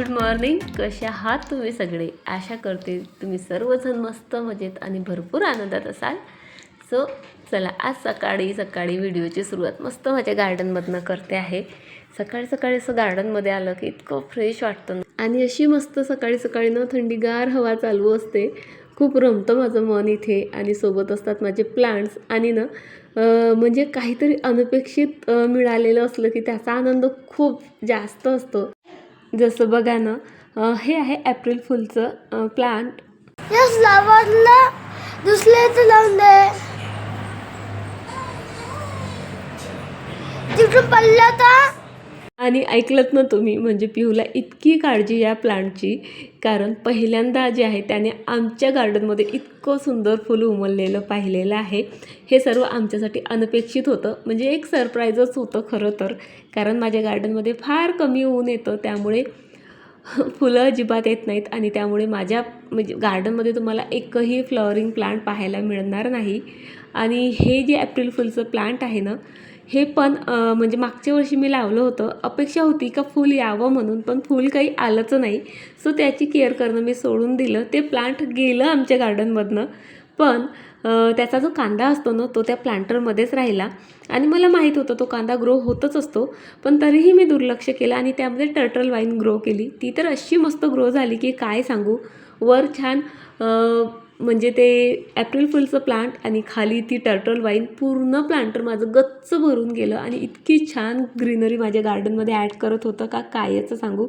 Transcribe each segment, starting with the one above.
Good morning कसे आहात तुम्ही सगळे? आशा करते तुम्ही सर्वजण मस्त मजेत आणि भरपूर आनंदात असाल. सो चला आज सकाळी सकाळी व्हिडिओची सुरुवात मस्त माझ्या गार्डनमधनं करते आहे. सकाळी सकाळी असं गार्डनमध्ये आलं की इतकं फ्रेश वाटतं आणि अशी मस्त सकाळी सकाळी ना थंडीगार हवा चालू असते. खूप रमतं माझं मन इथे आणि सोबत असतात माझे प्लांट्स आणि ना म्हणजे काहीतरी अनपेक्षित मिळालेलं असलं की त्याचा आनंद खूप जास्त असतो. जसं बघा ना हे आहे एप्रिल फुलचं प्लांट या फ्लावरला दुसऱ्याचं लावून दे. तिकडून पडला तर आणि ऐकलत ना तुम्ही म्हणजे पिहूला इतकी काळजी या प्लांटची कारण पहिल्यांदा जे आहे त्याने आमच्या गार्डनमध्ये इतकं सुंदर फुल उमललेलं पाहिलेलं आहे. हे सर्व आमच्यासाठी अनपेक्षित होतं. म्हणजे एक सरप्राईजच होतं खरं तर कारण माझ्या गार्डनमध्ये फार कमी ऊन येतं त्यामुळे फुलं अजिबात येत नाहीत आणि त्यामुळे माझ्या म्हणजे गार्डनमध्ये तुम्हाला एकही फ्लॉवरिंग प्लांट पाहायला मिळणार नाही. आणि हे जे एप्रिल फुलचं प्लांट आहे ना हे पण म्हणजे मागच्या वर्षी मी लावलं होतं. अपेक्षा होती का फूल यावं म्हणून पण फूल काही आलंच नाही. सो त्याची केअर करणं मी सोडून दिलं. ते प्लांट गेलं आमच्या गार्डनमधनं. पण त्याचा जो कांदा असतो ना तो त्या प्लांटरमध्येच राहिला. आणि मला माहीत होतं तो कांदा ग्रो होतच असतो. पण तरीही मी दुर्लक्ष केलं आणि त्यामध्ये टर्टल वाईन ग्रो केली. ती तर अशी मस्त ग्रो झाली की काय सांगू? वर छान म्हणजे ते ॲप्रिल फुलचं प्लांट आणि खाली ती टर्टल वाईन पूर्ण प्लांटर माझं गच्च भरून गेलं आणि इतकी छान ग्रीनरी माझ्या गार्डनमध्ये ॲड करत होतं का कायचं सांगू?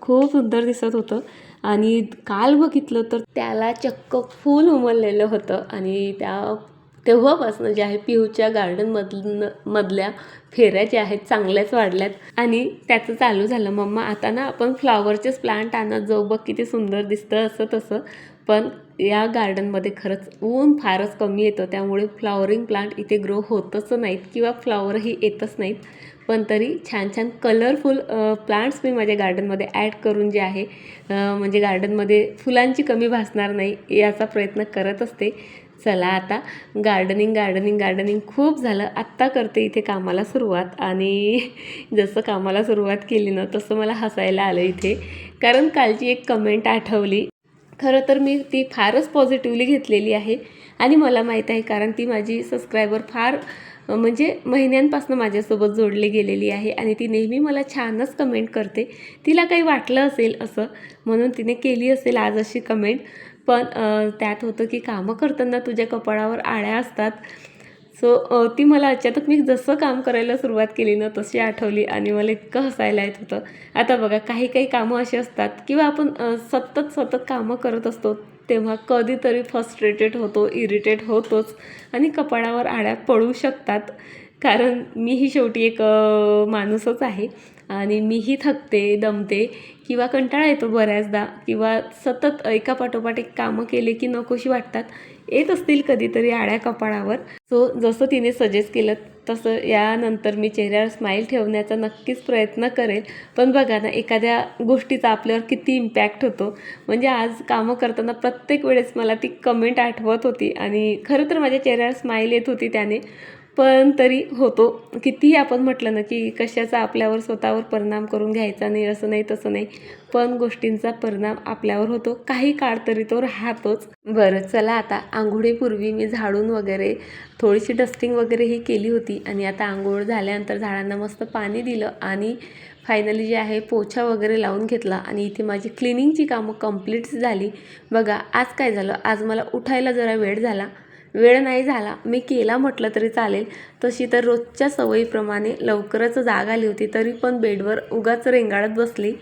खूप सुंदर दिसत होतं. आणि काल बघितलं तर त्याला चक्क फूल उमललेलं होतं आणि त्या तेव्हापासून जे आहे पिहूच्या गार्डनमधनं मधल्या फेऱ्या ज्या आहेत चांगल्याच वाढल्यात. आणि त्याचं चालू झालं. मम्मा आता ना आपण फ्लॉवरचेच प्लांट आणत जाऊ. बघ किती सुंदर दिसतं असं तसं. पण या गार्डनमध्ये खरंच ऊन फारच कमी येतं त्यामुळे फ्लॉवरिंग प्लांट इथे ग्रो होतच नाहीत किंवा फ्लॉवरही येतच नाहीत. पण तरी छान छान कलरफुल प्लांट्स मी माझ्या गार्डनमध्ये ॲड करून जे आहे म्हणजे गार्डनमध्ये फुलांची कमी भासणार नाही याचा प्रयत्न करत असते. चला आता गार्डनिंग गार्डनिंग गार्डनिंग खूप झालं. आत्ता करते इथे कामाला सुरुवात आणि जसं कामाला सुरुवात केली ना तसं मला हसायला आलं इथे. कारण कालची एक कमेंट आठवली. खरं तर मी ती फारच पॉझिटिव्हली घेतलेली आहे. आणि मला माहीत आहे कारण ती माझी सबस्क्रायबर फार म्हणजे महिन्यांपासून माझ्यासोबत जोडली गेलेली आहे. आणि ती नेहमी मला छानच कमेंट करते. तिला काही वाटलं असेल असं म्हणून तिने केली असेल आज अशी कमेंट पण त्यात होतं की कामं करताना तुझ्या कपाळावर आळ्या असतात. सो ती मला अचानक मी जसं काम करायला सुरुवात केली ना तशी आठवली आणि मला इतकं हसायला येत होतं. आता बघा काही काही कामं अशी असतात किंवा आपण सतत सतत कामं करत असतो तेव्हा कधीतरी फस्ट्रेटेड होतो इरिटेट होतोच आणि कपाळावर आड्या पडू शकतात. कारण मीही शेवटी एक माणूसच आहे आणि मीही थकते दमते किंवा कंटाळा येतो बऱ्याचदा किंवा सतत एका पाठोपाठ एक कामं केले की नकोशी वाटतात. येत असतील कधीतरी आड्या कपाळावर. सो जसं तिने सजेस्ट केलं तसं यानंतर मी चेहऱ्यावर स्माईल ठेवण्याचा नक्कीच प्रयत्न करेल. पण बघा ना एखाद्या गोष्टीचा आपल्यावर किती इम्पॅक्ट होतो. म्हणजे आज कामं करताना प्रत्येक वेळेस मला ती कमेंट आठवत होती. आणि खरं तर माझ्या चेहऱ्यावर स्माईल येत होती त्याने. पण तरी होतो. कितीही आपण म्हटलं ना की कशाचा आपल्यावर स्वतःवर परिणाम करून घ्यायचा नाही असं नाही तसं नाही पण गोष्टींचा परिणाम आपल्यावर होतो. काही काळ तरी तो राहतोच. बरं चला आता आंघोळीपूर्वी मी झाडून वगैरे थोडीशी डस्टिंग वगैरे ही केली होती आणि आता आंघोळ झाल्यानंतर झाडांना मस्त पाणी दिलं आणि फायनली जे आहे पोछा वगैरे लावून घेतला आणि इथे माझी क्लिनिंगची कामं कंप्लीट झाली. बघा आज काय झालं? आज मला उठायला जरा वेळ झाला. वेळ नाही झाला. मी केला म्हटलं तरी चालेल. तशी तर रोजच्या सवयीप्रमाणे लवकरच जाग आली होती तरी पण बेडवर उगाच रेंगाळत बसली.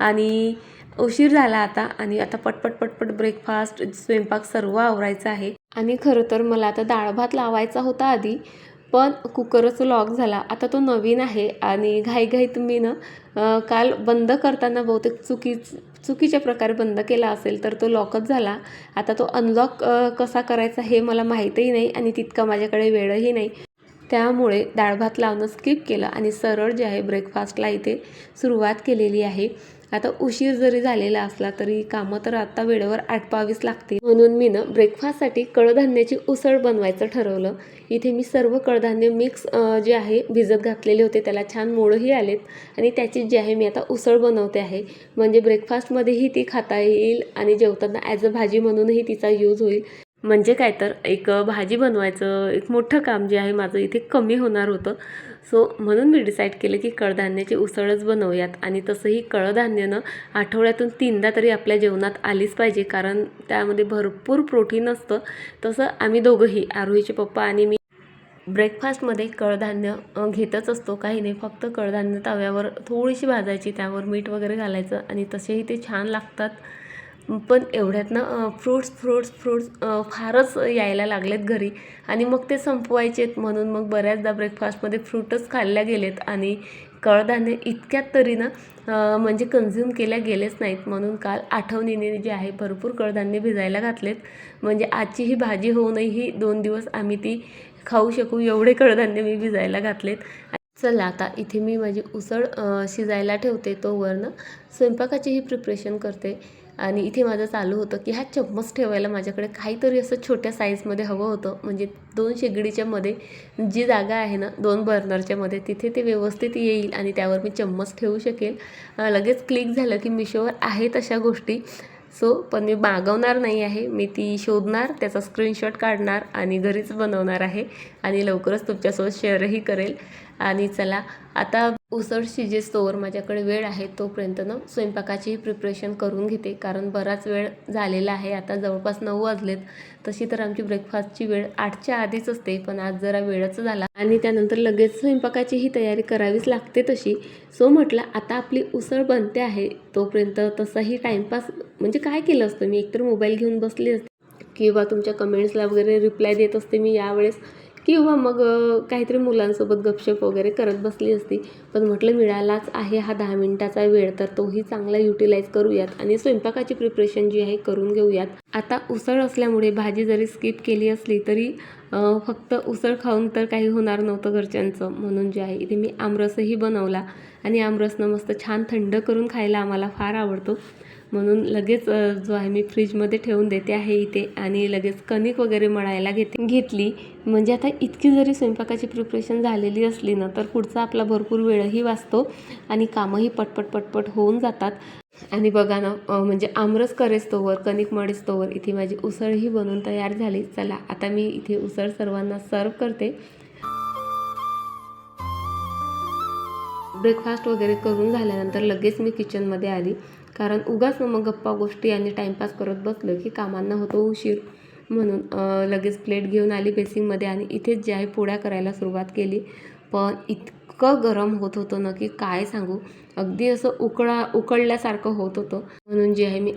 आणि उशीर झाला आता आणि आता पटपट पटपट ब्रेकफास्ट स्वयंपाक सर्व आवरायचा आहे. आणि खरं तर मला आता डाळ भात लावायचा होता आधी पण कुकरच लॉक झाला. आता तो नवीन आहे आणि घाईघाईत मी ना काल बंद करताना बहुतेक चुकीच चुकीच्या प्रकारे बंद केला असेल तर तो लॉकच झाला. आता तो अनलॉक कसा करायचा हे मला माहीतही नाही आणि तितका माझ्याकडे वेळही नाही. त्यामुळे डाळ भात लावणं स्किप केलं आणि सरळ जे आहे ब्रेकफास्टला इथे सुरुवात केलेली आहे. आता उशीर जरी झालेला असला तरी कामं तर आता वेळेवर आटपावीच लागते म्हणून मी ना ब्रेकफास्टसाठी कडधान्याची उसळ बनवायचं ठरवलं. इथे मी सर्व कडधान्य मिक्स जे आहे भिजत घातलेले होते. त्याला छान मोळंही आलेत. आणि त्याची जी आहे मी आता उसळ बनवते आहे. म्हणजे ब्रेकफास्टमध्येही ती खाता येईल आणि जेवताना ॲज अ भाजी म्हणूनही तिचा यूज होईल. म्हणजे काय तर एक भाजी बनवायचं एक मोठं काम जे आहे माझं इथे कमी होणार होतं. सो म्हणून मी डिसाईड केलं की कडधान्याची उसळच बनवूयात. आणि तसंही कडधान्यनं आठवड्यातून तीनदा तरी आपल्या जेवणात आलीच पाहिजे कारण त्यामध्ये भरपूर प्रोटीन असतं. तसं आम्ही दोघंही आरोहीचे पप्पा आणि मी ब्रेकफास्टमध्ये कडधान्य घेतच असतो. काही नाही फक्त कडधान्य तव्यावर थोडीशी भाजायची त्यावर मीठ वगैरे घालायचं आणि तसेही ते छान लागतात. पण एवढ्यात ना फ्रूट्स फ्रूट्स फ्रूट्स फारच यायला लागलेत घरी. आणि मग ते संपवायचेत म्हणून मग बऱ्याचदा ब्रेकफास्टमध्ये फ्रूटच खाल्ल्या गेलेत. आणि कडधान्य इतक्यात तरी ना म्हणजे कन्झ्युम केल्या गेलेच नाहीत. म्हणून काल आठवणीने जे आहे भरपूर कडधान्य भिजायला घातलेत. म्हणजे आजची ही भाजी होऊनही दोन दिवस आम्ही ती खाऊ शकू एवढे कडधान्य मी भिजायला घातलेत. चला आता इथे मी माझी उसळ शिजायला ठेवते. तोवरनं स्वयंपाकाचीही प्रिपरेशन करते. आणि इथे माझं चालू होतं की हा चम्मच ठेवायला माझ्याकडे काहीतरी असं छोट्या साईजमध्ये हवं होतं. म्हणजे दोन शेगडीच्यामध्ये जी जागा आहे ना दोन बर्नरच्यामध्ये तिथे ते व्यवस्थित येईल आणि त्यावर मी चम्मच ठेवू शकेल. लगेच क्लिक झालं की मिशोवर आहेत अशा गोष्टी. सो पण मी मागवणार नाही आहे. मी ती शोधणार त्याचा स्क्रीनशॉट काढणार आणि घरीच बनवणार आहे. आणि लवकरच तुमच्यासोबत शेअरही करेल. आणि चला. आता उसळ शिजेस्तोवर माझ्याकडे वेळ आहे तोपर्यंत ना स्वयंपाकाचीही प्रिपरेशन करून घेते. कारण बराच वेळ झालेला आहे. आता जवळपास नऊ वाजलेत. तशी तर आमची ब्रेकफास्टची वेळ आठच्या आधीच असते. पण आज जरा वेळच झाला. आणि त्यानंतर लगेच स्वयंपाकाचीही तयारी करावीच लागते तशी. सो म्हटलं आता आपली उसळ बनते आहे. तोपर्यंत तसाही टाईमपास म्हणजे काय केलं असतं? मी एकतर मोबाईल घेऊन बसली असते. किंवा तुमच्या कमेंट्सला वगैरे रिप्लाय देत असते मी यावेळेस. किंवा मग काहीतरी मुलांसोबत गपशप वगैरे करत बसली असती पण म्हटलं मिळालाच आहे हा दहा मिनिटाचा वेळ तर तोही चांगला युटिलाइज करूयात आणि स्वयंपाकाची प्रिपरेशन जी आहे करून घेऊयात. आता उसळ असल्यामुळे भाजी जरी स्किप केली असली तरी फक्त उसळ खाऊन तर काही होणार नव्हतं घरच्यांचं. म्हणून जे आहे इथे मी आमरसही बनवला आणि आमरसनं मस्त छान थंड करून खायला आम्हाला फार आवडतो. म्हणून लगेच जो आहे मी फ्रीजमध्ये ठेवून देते आहे इथे आणि लगेच कणिक वगैरे मळायला घेते घेतली. म्हणजे आता इतकी जरी स्वयंपाकाची प्रिपरेशन झालेली असली ना तर पुढचा आपला भरपूर वेळही वाचतो आणि कामंही पटपट पटपट होऊन जातात. आणि बघा ना म्हणजे आमरस करेस्तोवर कणिक मळेस्तोवर इथे माझी उसळही बनवून तयार झाली. चला आता मी इथे उसळ सर्वांना सर्व करते. ब्रेकफास्ट वगैरे करून झाल्यानंतर लगेच मी किचनमध्ये आली. कारण उगाच मग गप्पा गोष्टी आणि टाईमपास करत बसलं की कामांना होतो उशीर. म्हणून लगेच प्लेट घेऊन आली बेसिंगमध्ये आणि इथेच जे आहे पोळ्या करायला सुरुवात केली. पण इतकं गरम होत होतं ना की काय सांगू? अगदी असं उकळा उकळल्यासारखं होत होतं. म्हणून जे आहे मी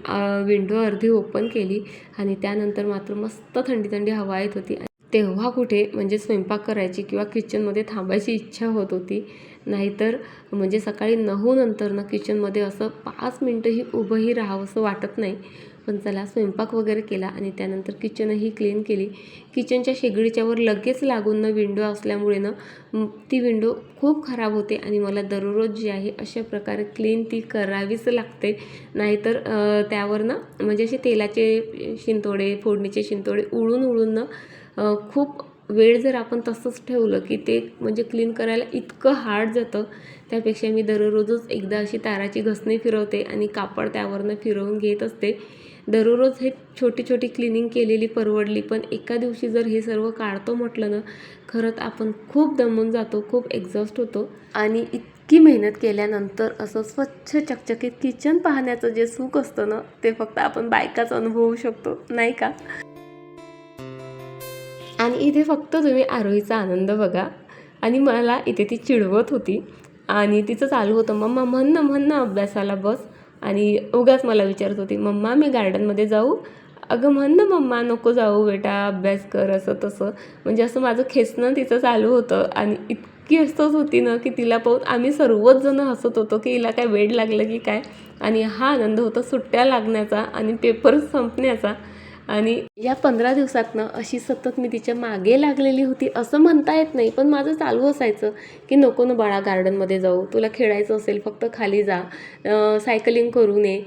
विंडो अर्धी ओपन केली आणि त्यानंतर मात्र मस्त थंडी थंडी हवा येत होती. तेव्हा कुठे म्हणजे स्वयंपाक करायची किंवा किचनमध्ये थांबायची इच्छा होत होती. नाहीतर म्हणजे सकाळी नऊ नंतर ना किचनमध्ये असं पाच मिनटंही उभंही राहावं असं वाटत नाही. पण चला स्वयंपाक वगैरे केला आणि त्यानंतर किचनही क्लीन केली. किचनच्या शेगडीच्यावर लगेच लागून ना विंडो असल्यामुळे ना ती विंडो खूप खराब होते आणि मला दररोज जी आहे अशा प्रकारे क्लीन ती करावीच लागते. नाहीतर त्यावर ना म्हणजे असे तेलाचे शिंतोडे फोडणीचे शिंतोडे उडून उडून ना खूप वेळ जर आपण तसंच ठेवलं की ते म्हणजे क्लीन करायला इतकं हार्ड जातं त्यापेक्षा मी दररोजच एकदा अशी ताराची घसणी फिरवते आणि कापड त्यावरनं फिरवून घेत असते. दररोज हे छोटी छोटी क्लिनिंग केलेली परवडली पण एका दिवशी जर हे सर्व काढतो म्हटलं ना खरंच आपण खूप दमून जातो खूप एक्झॉस्ट होतो. आणि इतकी मेहनत केल्यानंतर असं स्वच्छ चकचकीत किचन पाहण्याचं जे सुख असतं ना ते फक्त आपण बायकाच अनुभवू शकतो नाही का? इथे फक्त तुम्ही आरोहीचा आनंद बघा. आणि मला इथे ती चिडवत होती. आणि तिचं चालू होतं मम्मा म्हण ना म्हण ना अभ्यासाला बस. आणि उगाच मला विचारत होती मम्मा मी गार्डनमध्ये जाऊ? अगं म्हण ना मम्मा नको जाऊ बेटा अभ्यास कर असं तसं. म्हणजे असं माझं खेचणं तिचं चालू होतं. आणि इतकी हसत होती ना की तिला पाहून आम्ही सर्वच जण हसत होतो की हिला काय वेड लागलं की काय? आणि हा आनंद होता सुट्ट्या लागण्याचा आणि पेपर संपण्याचा. आणि या पंधरा दिवसातनं अशी सतत मी तिच्यामागे लागलेली होती असं म्हणता येत नाही पण माझं चालू असायचं की नको न बाळा गार्डनमध्ये जाऊ तुला खेळायचं असेल फक्त खाली जा सायकलिंग करू नये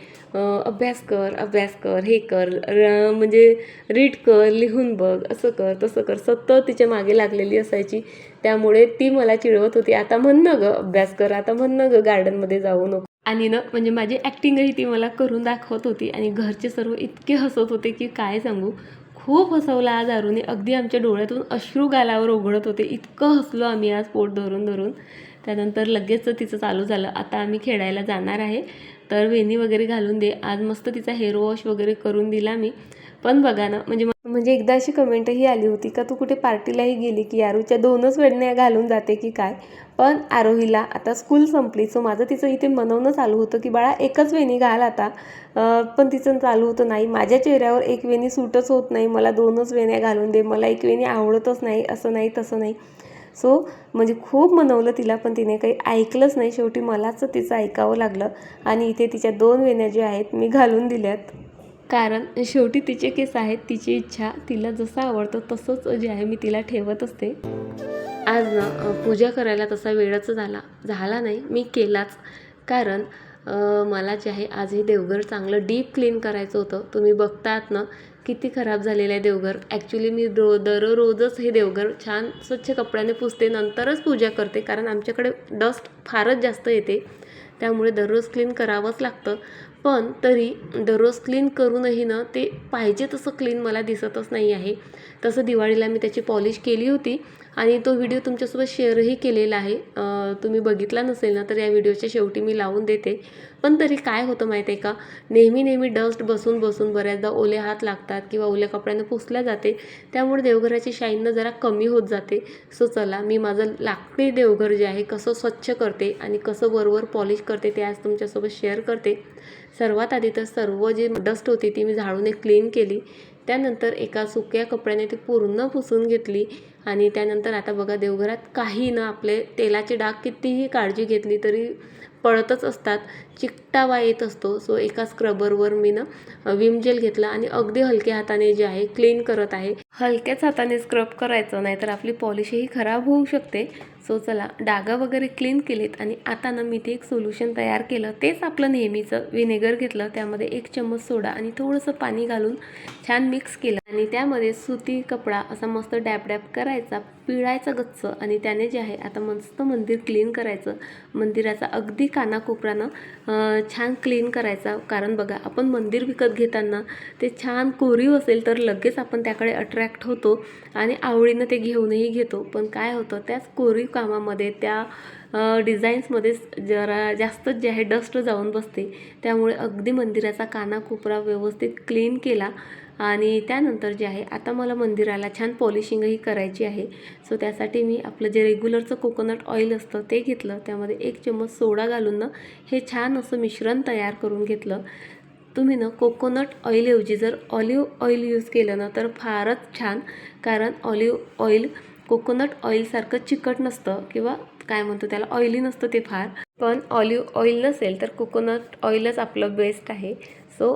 अभ्यास कर अभ्यास कर हे कर र म्हणजे रीड कर लिहून बघ असं कर तसं कर सतत तिच्यामागे लागलेली असायची. त्यामुळे ती मला चिडवत होती. आता म्हण ना गं अभ्यास कर आता म्हण ना गं गार्डनमध्ये जाऊ नको. आणि ना म्हणजे माझी ॲक्टिंगही ती मला करून दाखवत होती आणि घरचे सर्व इतके हसत होते की काय सांगू? खूप हसवलं आज अरुणी. अगदी आमच्या डोळ्यातून अश्रू गालावर ओघळत होते. इतकं हसलो आम्ही आज पोट धरून धरून. त्यानंतर लगेच तिचं चालू झालं. आता आम्ही खेळायला जाणार आहे. तर वेणी वगैरे घालून दे. आज मस्त तिचा हेअर वॉश वगैरे करून दिला मी. पण बघा ना म्हणजे म्हणजे एकदा अशी कमेंटही आली होती का तू कुठे पार्टीलाही गेली की आरूच्या दोनच वेळण्या घालून जाते की काय? पण आरोहीला आता स्कूल संपली सो माझं तिचं इथे मनवणं चालू होतं की बाळा एकच वेणी घाल आता. पण तिचं चालू होतं नाही माझ्या चेहऱ्यावर एक वेणी सूटच होत नाही मला दोनच वेण्या घालून दे मला एक वेणी आवडतच नाही असं नाही तसं नाही. सो म्हणजे खूप मनवलं तिला पण तिने काही ऐकलंच नाही. शेवटी मलाच तिचं ऐकावं लागलं आणि इथे तिच्या दोन वेण्या ज्या आहेत मी घालून दिल्यात. कारण शेवटी तिचे केस आहेत तिची इच्छा तिला जसं आवडतं तसंच जे आहे मी तिला ठेवत असते. आज ना पूजा करायला तसा वेळच झाला झाला नाही. मी केलाच. कारण मला जे आहे आज हे देवघर चांगलं डीप क्लीन करायचं होतं. तुम्ही बघतात ना किती खराब झालेलं आहे देवघर. ॲक्च्युली मी रो दररोजच हे देवघर छान स्वच्छ कपड्याने पुसते नंतरच पूजा करते. कारण आमच्याकडे डस्ट फारच जास्त येते. त्यामुळे दररोज क्लीन करावंच लागतं. पण तरी दररोज क्लीन करूनही ना ते पाहिजे तसं क्लीन मला दिसतच नाही आहे. तसं दिवाळीला मी त्याची पॉलिश केली होती आणि तो व्हिडिओ तुमच्यासोबत शेअरही केलेला आहे. तुम्ही बघितला नसेल ना तर या व्हिडिओच्या शेवटी मी लावून देते. पण तरी काय होतं माहीत आहे का? नेहमी नेहमी डस्ट बसून बसून बऱ्याचदा ओले हात लागतात किंवा ओल्या कपड्यानं पुसल्या जाते. त्यामुळे देवघराची शाईननं जरा कमी होत जाते. सो चला मी माझं लाकडी देवघर जे आहे कसं स्वच्छ करते आणि कसं वरवर पॉलिश करते ते आज तुमच्यासोबत शेअर करते. सर्वात आधी तर सर्व जी डस्ट होती ती मी झाडून एक क्लीन केली. त्यानंतर एका सुक्या कपड्याने ती पूर्ण पुसून घेतली. आणि त्यानंतर आता बघा देवघरात काही ना आपले तेलाचे डाग कितीही काळजी घेतली तरी पळतच असतात. चिकटावा येत असतो. सो एका स्क्रबरवर मी ना विम जेल घेतला आणि अगदी हलक्या हाताने जे आहे क्लीन करत आहे. हलक्याच हाताने स्क्रब करायचं नाहीतर आपली पॉलिशही खराब होऊ शकते. सो चला डागा वगैरे क्लीन केलेत आणि आता ना मी ते एक सोल्युशन तयार केलं. तेच आपलं नेहमीचं व्हिनेगर घेतलं. त्यामध्ये एक चम्मच सोडा आणि थोडंसं पाणी घालून छान मिक्स केलं. आणि त्यामध्ये सुती कपडा असा मस्त डॅप डॅप करायचा पिळायचा गच्च आणि त्याने जे आहे आता मस्त मंदिर क्लीन करायचं. मंदिराचा अगदी कानाकोपरानं छान क्लीन करायचा. कारण बघा आपण मंदिर विकत घेताना ते छान कोरीव असेल तर लगेच आपण त्याकडे अट्रॅक्ट होतो आणि आवडीनं ते घेऊनही घेतो. पण काय होतं त्याच कोरीव कामामध्ये त्या डिझाईन्समध्ये जरा जास्तच जे आहे डस्ट जाऊन बसते. त्यामुळे अगदी मंदिराचा कानाकोपरा व्यवस्थित क्लीन केला आणि त्यानंतर जे आहे आता मला मंदिराला छान पॉलिशिंगही करायची आहे. सो त्यासाठी मी आपलं जे रेग्युलरचं कोकोनट ऑइल असतं ते घेतलं. त्यामध्ये एक चम्मच सोडा घालून ना हे छान असं मिश्रण तयार करून घेतलं. तुम्ही ना कोकोनट ऑइलऐवजी जर ऑलिव्ह ऑइल यूज केलं ना तर फारच छान. कारण ऑलिव्ह ऑइल कोकोनट ऑइलसारखं चिकट नसतं किंवा काय म्हणतो त्याला ऑइली नसतं ते फार. पण ऑलिव्ह ऑइल नसेल तर कोकोनट ऑइलच आपलं बेस्ट आहे. सो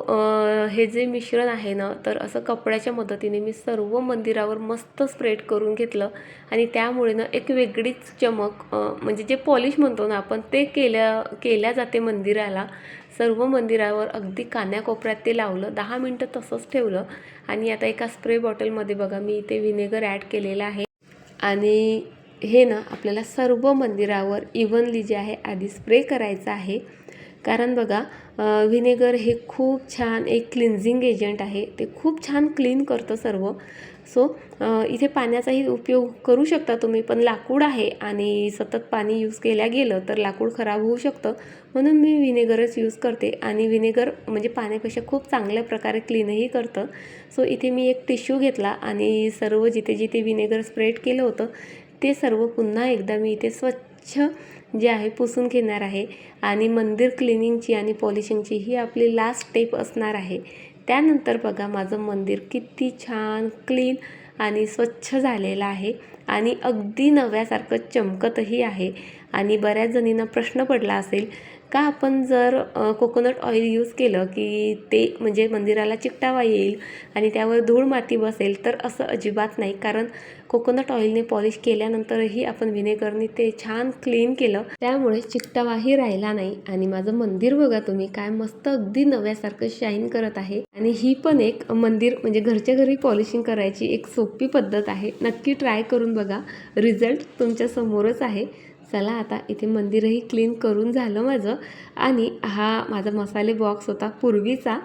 हे जे मिश्रण आहे ना तर असं कपड्याच्या मदतीने मी सर्व मंदिरावर मस्त स्प्रेड करून घेतलं. आणि त्यामुळे ना एक वेगळीच चमक म्हणजे जे पॉलिश म्हणतो ना आपण ते केल्या केल्या जाते मंदिराला. सर्व मंदिरावर अगदी कान्याकोपऱ्यात ते लावलं दहा मिनटं तसंच ठेवलं. आणि आता एका स्प्रे बॉटलमध्ये बघा मी इथे व्हिनेगर ॲड केलेलं आहे. आणि हे ना आपल्याला सर्व मंदिरावर इव्हनली जे आहे आधी स्प्रे करायचं आहे. कारण बघा व्हिनेगर हे खूप छान एक क्लिन्झिंग एजंट आहे. ते खूप छान क्लीन करतं सर्व. सो इथे पाण्याचाही उपयोग करू शकता तुम्ही पण लाकूड आहे आणि सतत पाणी यूज केल्या गेलं तर लाकूड खराब होऊ शकतं. म्हणून मी विनेगरच यूज करते आणि विनेगर म्हणजे पाण्यापेक्षा खूप चांगल्या प्रकारे क्लीनही करतं. सो इथे मी एक टिश्यू घेतला आणि सर्व जिथे जिथे विनेगर स्प्रेड केलं होतं ते सर्व पुन्हा एकदा मी इथे स्वच्छ जे आहे पुसून घेणार आहे. आणि मंदिर क्लिनिंगची आणि पॉलिशिंगची ही आपली लास्ट स्टेप असणार आहे. त्यानंतर बघा माझं मंदिर किती छान क्लीन आणि स्वच्छ झालेलं आहे. आणि अगदी नव्यासारखं चमकतही आहे. आणि बऱ्याच जणींना प्रश्न पडला असेल का आपण जर कोकोनट ऑइल यूज केलं की ते म्हणजे मंदिराला चिकटावा येईल आणि त्यावर धूळ माती बसेल तर असं अजिबात नाही. कारण कोकोनट ऑइलने पॉलिश केल्यानंतरही आपण व्हिनेगरने ते छान क्लीन केलं. त्यामुळे चिकटावाही राहिला नाही. आणि माझं मंदिर बघा तुम्ही काय मस्त अगदी नव्यासारखं शाईन करत आहे. आणि ही पण एक मंदिर म्हणजे घरच्या घरी पॉलिशिंग करायची एक सोपी पद्धत आहे. नक्की ट्राय करून बघा. रिझल्ट तुमच्या समोरच आहे. चला आता इथे मंदिरही क्लीन करून झालं माझं. आणि हा माझा मसाले बॉक्स होता पूर्वीचा.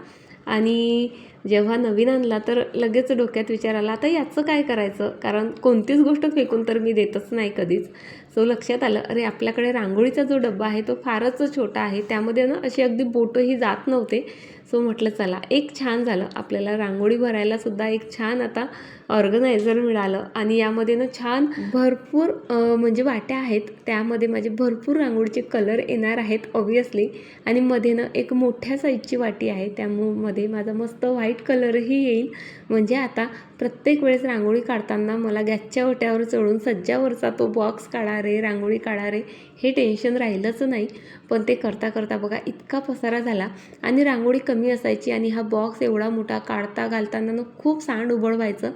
आणि जेव्हा नवीन आणला तर लगेच डोक्यात विचार आला आता याचं काय करायचं? कारण कोणतीच गोष्ट फेकून तर मी देतच नाही कधीच. सो लक्षात आलं अरे आपल्याकडे रांगोळीचा जो डब्बा आहे तो फारच छोटा आहे. त्यामध्ये ना अशी अगदी बोटंही जात नव्हते. सो म्हटलं चला एक छान झालं. आपल्याला रांगोळी भरायला सुद्धा एक छान आता ऑर्गनायझर मिळालं आणि यामध्ये ना छान भरपूर म्हणजे वाट्या आहेत. त्यामध्ये माझे भरपूर रांगोळीचे कलर येणार आहेत ऑब्वियसली आणि मध्ये ना एक मोठ्या साईजची वाटी आहे. त्यामध्ये माझा मस्त व्हाईट कलरही येईल. म्हणजे आता प्रत्येक वेळेस रांगोळी काढताना मला गॅसच्या ओट्यावर चढून सज्जावरचा तो बॉक्स काढा रे रांगोळी काढा रे हे टेन्शन राहिलंच नाही. पण ते करता करता बघा इतका पसारा झाला आणि रांगोळी कमी असायची आणि हा बॉक्स एवढा मोठा काढता घालताना खूप सांड उबळ व्हायचं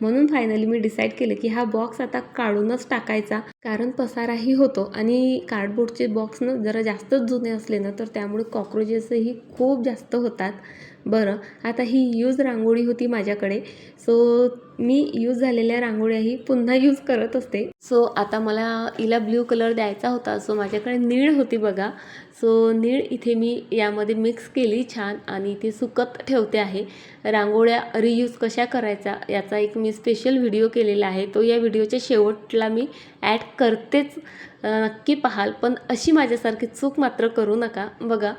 म्हणून फायनली मी डिसाईड केलं की हा बॉक्स आता काढूनच टाकायचा. कारण पसाराही होतो आणि कार्डबोर्डचे बॉक्स ना जरा जास्तच जुने असले ना तर त्यामुळे कॉक्रोचेसही खूप जास्त होतात. बरं आता ही यूज रांगोळी होती माझ्याकडे. सो मी यूज झालेल्या रांगोळ्याही पुन्हा यूज करत असते. सो आता मला हिला ब्ल्यू कलर द्यायचा होता. सो माझ्याकडे नीळ होती बघा. सो नीळ इथे मी यामध्ये मिक्स केली छान आणि ती सुकत ठेवते आहे. रांगोळ्या रियूज कशा करायचा याचा एक मी स्पेशल व्हिडिओ केलेला आहे. तो या व्हिडिओच्या शेवटला मी ॲड करतेच नक्की पाहाल. पण अशी माझ्यासारखी चूक मात्र करू नका. बघा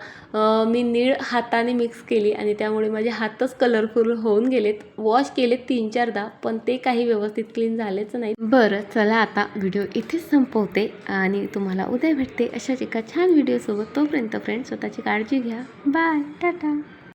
मी नीळ हाताने मिक्स केली आणि त्यामुळे माझे हातच कलरफुल होऊन गेलेत. वॉश केलेत तीन चारदा पण ते काही व्यवस्थित क्लीन झालेच नाही बरं चला आता व्हिडिओ इथेच संपवते आणि तुम्हाला उद्या भेटते अशाच एका छान व्हिडिओसोबत तोपर्यंत फ्रेंड स्वतःची काळजी घ्या. बाय टाटा